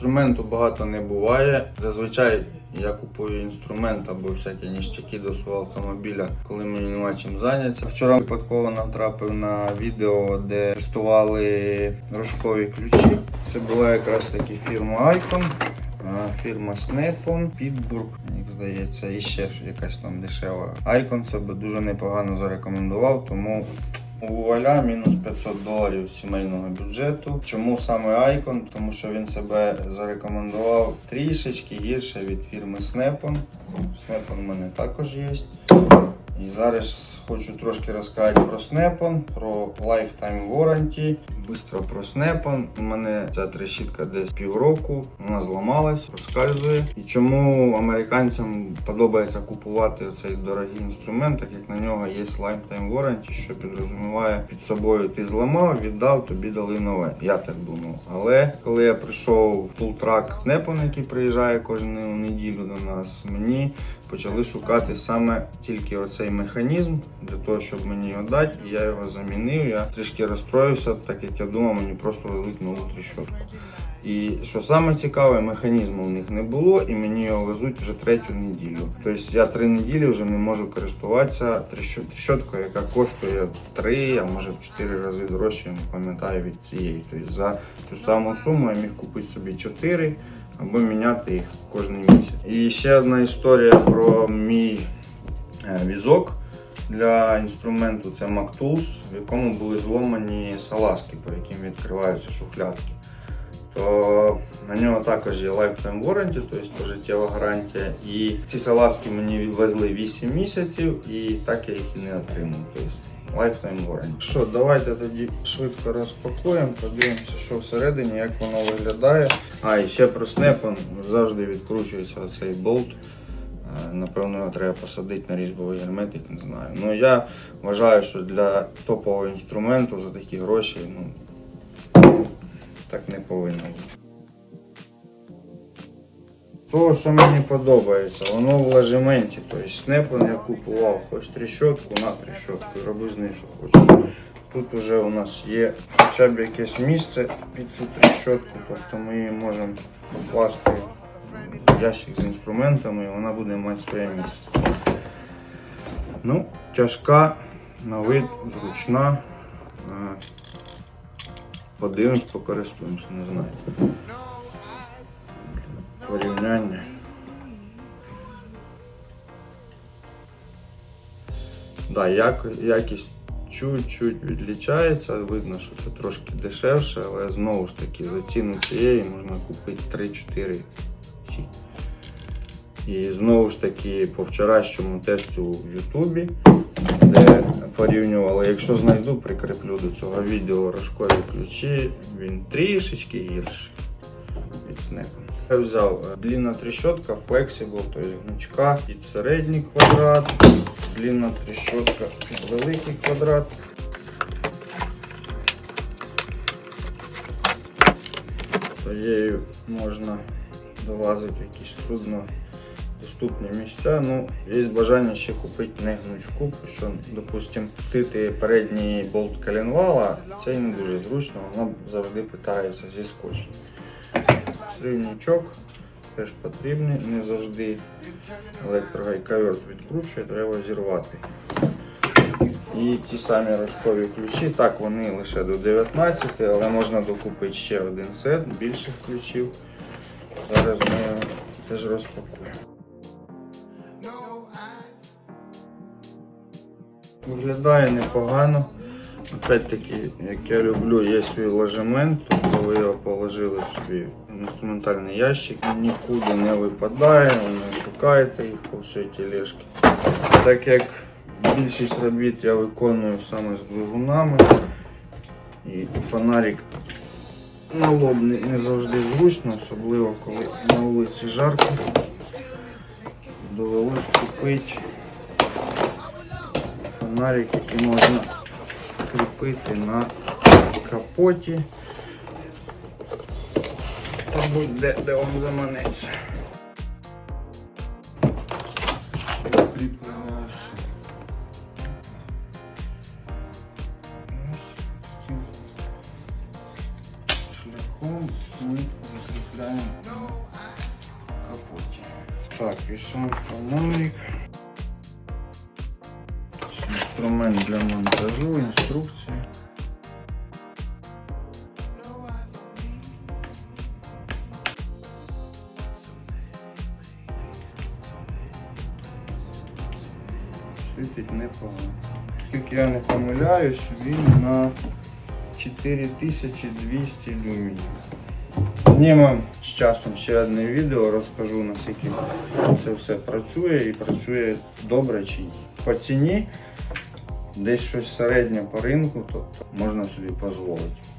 Інструменту багато не буває. Зазвичай я купую інструмент або всякі ніштяки до свого автомобіля, коли мені нема чим зайнятися. Вчора випадково натрапив на відео, де тестували рожкові ключі. Це була якраз таки фірма Icon. Фірма Snap-on, Pittsburgh, мені здається, і ще якась там дешева. Icon себе дуже непогано зарекомендував, тому Вуаля мінус 500 доларів сімейного бюджету. Чому саме Icon? Тому що він себе зарекомендував трішечки гірше від фірми Snap-on. Snap-on у мене також є. І зараз хочу трошки розказати про Snap-on, про Lifetime Warranty. Бистро про Snap-on. У мене ця трещітка десь півроку, вона зламалась, розказує. І чому американцям подобається купувати цей дорогий інструмент, так як на нього є Lifetime Warranty, що підрозуміває під собою ти зламав, віддав, тобі дали нове. Я так думав. Але коли я прийшов в Full Snap-on, який приїжджає кожну неділю до нас, мені почали шукати саме тільки оцей механізм для того, щоб мені його дати. І я його замінив. Я трішки розстроївся, так як я думав, мені просто дадуть нову тріщотку. І що саме цікаве, механізму в них не було, і мені його везуть вже третю неділю. Тобто я три неділі вже не можу користуватися тріщо- тріщоткою, яка коштує три, а може в чотири рази дорожче, я не пам'ятаю від цієї. Тобто за ту саму суму я міг купити собі чотири або міняти їх кожен місяць. І ще одна історія про мій е, візок для інструменту це MacTools, в якому були зломані салазки, по яким відкриваються шухлядки. То на нього також є lifetime warranty, тобто пожиттєва гарантія. І ці салазки мені відвезли 8 місяців, і так я їх і не отримав. Тобто lifetime warranty. Що, давайте тоді швидко розпакуємо, подивимося, що всередині, як воно виглядає. А, і ще про Snap-on завжди відкручується оцей болт. Е, Напевно, його треба посадити на різьбовий герметик, не знаю. Ну я вважаю, що для топового інструменту за такі гроші ну, так не повинно бути. То, що мені подобається, воно в ложементі. Тобто снепон я купував, хоч тріщотку на тріщотку, і роби з нею, що хочеш. Тут вже у нас є хоча б якесь місце під цю тріщотку, тобто ми її можемо покласти ящик з інструментами і вона буде мати своє місце. Ну, тяжка, на вид, зручна. Е, Подивимось, покористуємося, не знаю. Порівняння. Да, як, якість чуть-чуть відлічається, видно, що це трошки дешевше, але знову ж таки за ціну цієї можна купити 3-4 І знову ж таки по вчорашньому тесту в Ютубі, де порівнювали, якщо знайду, прикріплю до цього відео рожкові ключі, він трішечки гірший від Snap. Я взяв е, длінна тріщотка, Flexible, то гнучка під середній квадрат, длінна тріщотка під великий квадрат. Цією можна долазити в якісь судно доступні місця. Ну, є бажання ще купити не гнучку, що, допустимо, втити передній болт коленвала, це не дуже зручно, воно завжди питається зі скотчем. Теж потрібний, не завжди електрогайковерт відкручує, треба зірвати. І ті самі рожкові ключі, так вони лише до 19, але можна докупити ще один сет більших ключів. Зараз ми теж розпакуємо. Виглядає непогано. Опять-таки, як я люблю, є свій ложемент, тобто ви його положили собі в інструментальний ящик, нікуди не випадає, ви не шукаєте їх по всій тележці. Так як більшість робіт я виконую саме з двигунами, і фонарик на лоб не, завжди зручно, особливо коли на вулиці жарко. Довелось купити фонарик, який можна кріпити на капоті. Та будь-де, де вам заманеться. Так, і сам фонарик. Інструмент для монтажу, інструкції. Світить непогано. Скільки я не помиляюсь, він на 4200 люмінів. Знімемо з часом ще одне відео, розкажу наскільки це все працює і працює добре чи ні. По ціні десь щось середнє по ринку, тобто можна собі дозволити.